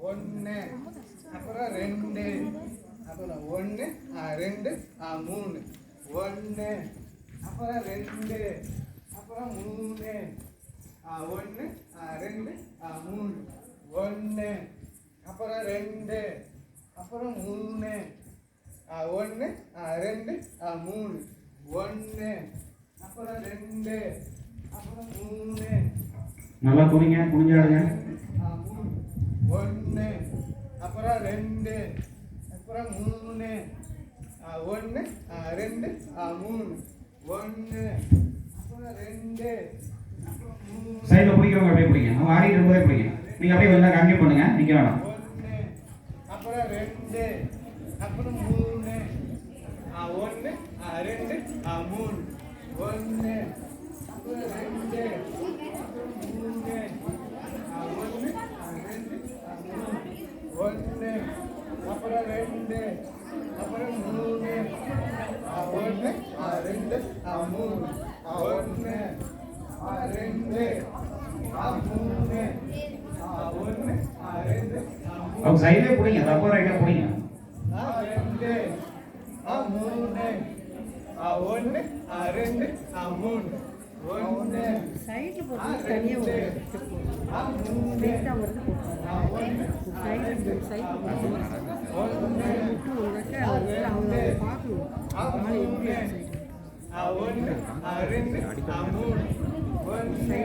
ஒன்று அப்புறம் ரெண்டு. அப்புறம் ஒன்று ரெண்டு மூணு. ஒன்று அப்புறம் ரெண்டு. அப்புறம் மூணு. ஒன்று ரெண்டு மூணு. ஒன்று அப்புறம் ரெண்டு. அப்புறம் மூணு. ஒன்று ரெண்டு மூணு. ஒன்று அப்புறம் ரெண்டு. அப்புறம் மூணு. நல்லா குடிங்க குடிஞ்சாடுங்க ஒன்று அப்புறம் ரெண்டு அப்புறம் மூணு. ஒன்று ரெண்டு மூணு. ஒன்று அப்புறம் ரெண்டு அப்புறம் மூணு. சைடில் பிடிக்கிறவங்க அப்படியே பிடிங்க. அவங்க ஆடிட்டு இருக்கும்போதே பிடிங்க. நீங்கள் அப்படியே கொஞ்சம் கண்டினியூ பண்ணுங்க. நிற்க வேணாம். ஒன்று அப்புறம் ரெண்டு அப்புறம் மூணு. ஒன்று ஆ, ரெண்டு ஆ, மூணு. ஒன்று அப்புறம் ரெண்டு அப்புறம் மூணு ஆ, ஒன்று ஆ, ரெண்டு ஆ, மூணு ஒன்று அப்புறம் ரெண்டு அப்புறம் மூணு. ஒன்று ரெண்டு மூணு. ஒன்று ரெண்டு மூணு. ஒன்று ரெண்டு அவங்க சைடிலே பிடிங்க தப்பா ரைட்டாக பிடிங்க. ரெண்டு மூணு. ஒன்று ரெண்டு மூணு. ஒன்று சைடில் போட்டு தனியாக ஒரு வருது சைடில் ஆ, போட்டு ஒன்று விட்டு ஒரு ரெட்டை அவங்க அவங்க பார்க்கணும் ஆ, நாளை எப்படி மூணு ஆ, ஒன்று ஆ, ரெண்டு ஒன்று